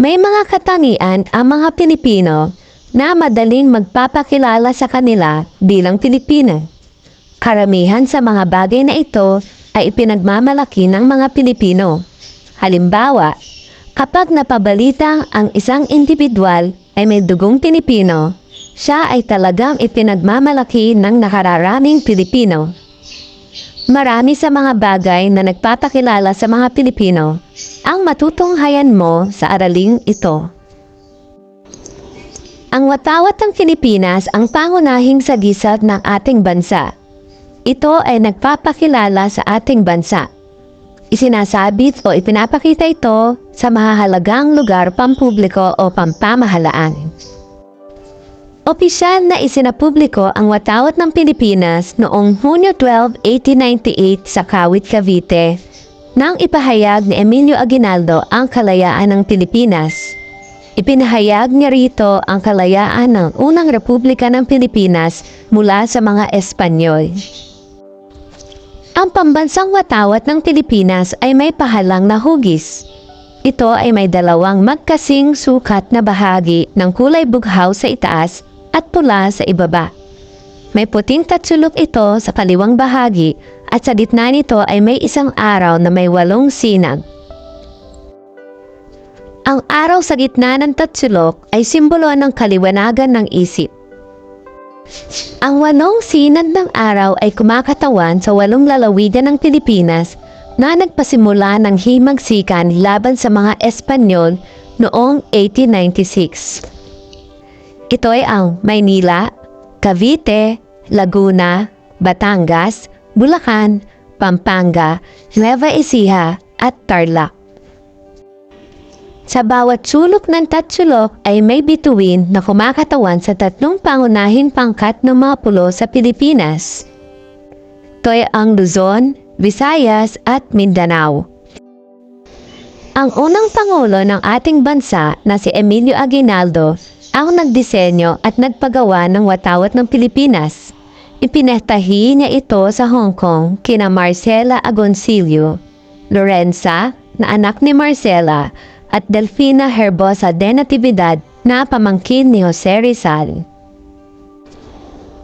May mga katangian ang mga Pilipino na madaling magpapakilala sa kanila bilang Pilipino. Karamihan sa mga bagay na ito ay ipinagmamalaki ng mga Pilipino. Halimbawa, kapag napabalitang ang isang individual ay may dugong Pilipino, siya ay talagang ipinagmamalaki ng nakararaming Pilipino. Marami sa mga bagay na nagpapakilala sa mga Pilipino ang matutunghayan mo sa araling ito. Ang watawat ng Pilipinas ang pangunahing sagisag ng ating bansa. Ito ay nagpapakilala sa ating bansa. Isinasabit o ipinapakita ito sa mahahalagang lugar pampubliko o pampamahalaan. Opisyal na isinapubliko ang watawat ng Pilipinas noong Hunyo 12, 1898 sa Kawit, Cavite nang ipahayag ni Emilio Aguinaldo ang kalayaan ng Pilipinas. Ipinahayag niya rito ang kalayaan ng unang Republika ng Pilipinas mula sa mga Espanyol. Ang pambansang watawat ng Pilipinas ay may pahalang na hugis. Ito ay may dalawang magkasing sukat na bahagi ng kulay bughaw sa itaas at pula sa ibaba. May puting tatsulok ito sa kaliwang bahagi at sa gitna nito ay may isang araw na may walong sinag. Ang araw sa gitna ng tatsulok ay simbolo ng kaliwanagan ng isip. Ang walong sinag ng araw ay kumakatawan sa walong lalawigan ng Pilipinas na nagpasimula ng himagsikan laban sa mga Espanyol noong 1896. Ito ay ang Maynila, Cavite, Laguna, Batangas, Bulacan, Pampanga, Nueva Ecija at Tarlac. Sa bawat sulok ng tatsulok ay may bituin na kumakatawan sa tatlong pangunahing pangkat ng mga pulo sa Pilipinas. Ito ay ang Luzon, Visayas at Mindanao. Ang unang pangulo ng ating bansa na si Emilio Aguinaldo ang nagdisenyo at nagpagawa ng watawat ng Pilipinas. Ipinahtahi niya ito sa Hong Kong kina Marcela Agoncillo, Lorenza na anak ni Marcela at Delfina Herbosa de Natividad na pamangkin ni Jose Rizal.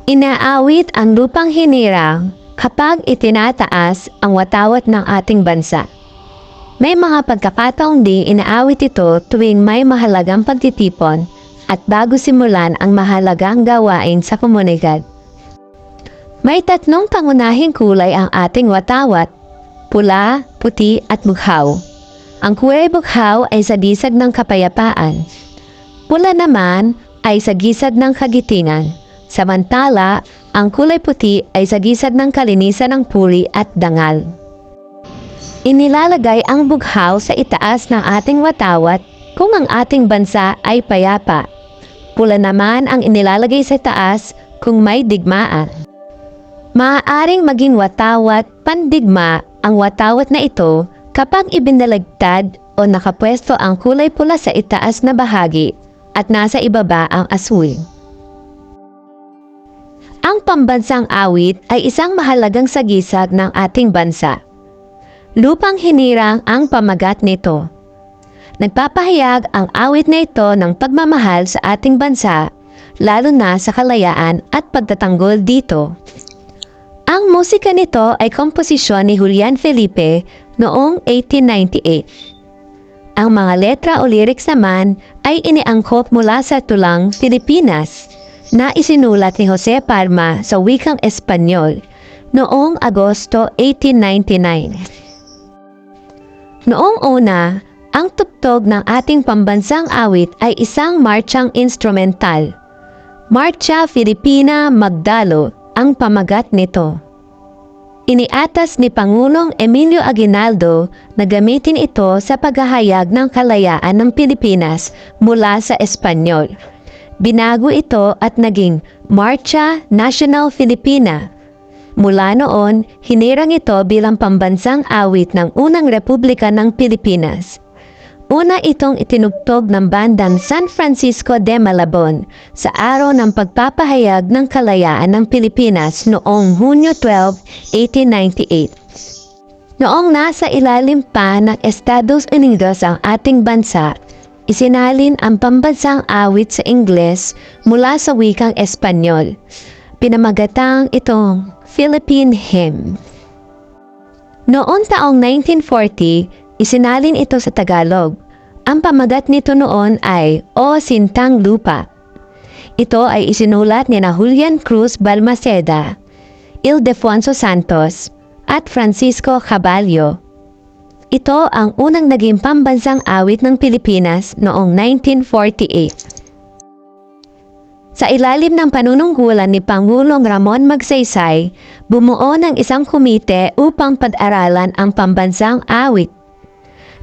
Inaawit ang lupang hinirang kapag itinataas ang watawat ng ating bansa. May mga pagkakataong di inaawit ito tuwing may mahalagang pagtitipon at bago simulan ang mahalagang gawain sa komunidad. May tatlong pangunahing kulay ang ating watawat, pula, puti at bughaw. Ang kulay bughaw ay sa gisag ng kapayapaan. Pula naman ay sa gisag ng kagitingan. Samantala, ang kulay puti ay sa gisag ng kalinisan ng puri at dangal. Inilalagay ang bughaw sa itaas ng ating watawat kung ang ating bansa ay payapa. Pula naman ang inilalagay sa taas kung may digmaan. Maaaring maging watawat pandigma ang watawat na ito kapag ibinalagtad o nakapwesto ang kulay pula sa itaas na bahagi at nasa ibaba ang asul. Ang pambansang awit ay isang mahalagang sagisag ng ating bansa. Lupang hinirang ang pamagat nito. Nagpapahayag ang awit na ito ng pagmamahal sa ating bansa, lalo na sa kalayaan at pagtatanggol dito. Ang musika nito ay komposisyon ni Julian Felipe noong 1898. Ang mga letra o lyrics naman ay iniangkop mula sa tulang Pilipinas na isinulat ni Jose Parma sa wikang Espanyol noong Agosto 1899. Noong una, ang tugtog ng ating pambansang awit ay isang marchang instrumental. Marcha Filipina Magdalo ang pamagat nito. Iniatas ni Pangulong Emilio Aguinaldo na gamitin ito sa paghahayag ng kalayaan ng Pilipinas mula sa Espanyol. Binago ito at naging Marcha National Filipina. Mula noon, hinirang ito bilang pambansang awit ng unang Republika ng Pilipinas. Una itong itinugtog ng bandang San Francisco de Malabon sa araw ng pagpapahayag ng kalayaan ng Pilipinas noong Hunyo 12, 1898. Noong nasa ilalim pa ng Estados Unidos ang ating bansa, isinalin ang pambansang awit sa Ingles mula sa wikang Espanyol. Pinamagatang itong Philippine Hymn. Noong taong 1940, isinalin ito sa Tagalog. Ang pamagat nito noon ay O Sintang Lupa. Ito ay isinulat ni na Julian Cruz Balmaceda, Ildefonso Santos, at Francisco Caballo. Ito ang unang naging pambansang awit ng Pilipinas noong 1948. Sa ilalim ng panunungkulan ni Pangulong Ramon Magsaysay, bumuo ng isang komite upang pag-aralan ang pambansang awit.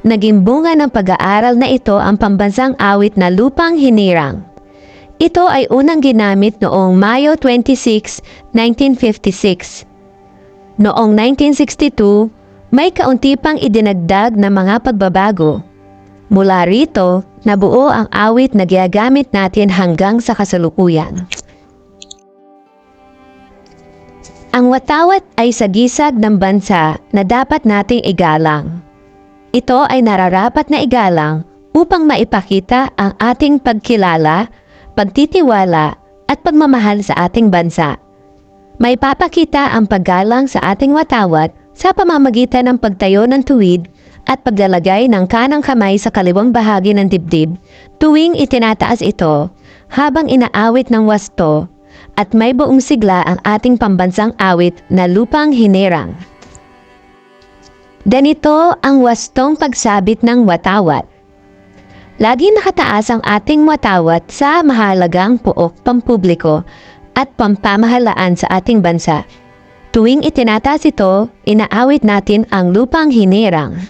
Naging bunga ng pag-aaral na ito ang pambansang awit na Lupang Hinirang. Ito ay unang ginamit noong Mayo 26, 1956. Noong 1962, may kaunti pang idinagdag na mga pagbabago. Mula rito, nabuo ang awit na giyagamit natin hanggang sa kasalukuyan. Ang watawat ay sagisag ng bansa na dapat nating igalang. Ito ay nararapat na igalang upang maipakita ang ating pagkilala, pagtitiwala at pagmamahal sa ating bansa. May papakita ang paggalang sa ating watawat sa pamamagitan ng pagtayo ng tuwid at paglalagay ng kanang kamay sa kaliwang bahagi ng dibdib tuwing itinataas ito habang inaawit ng wasto at may buong sigla ang ating pambansang awit na lupang hinerang. Ganito ang wastong pagsabit ng watawat. Laging nakataas ang ating watawat sa mahalagang puok pampubliko at pampamahalaan sa ating bansa. Tuwing itinataas ito, inaawit natin ang lupang hinirang.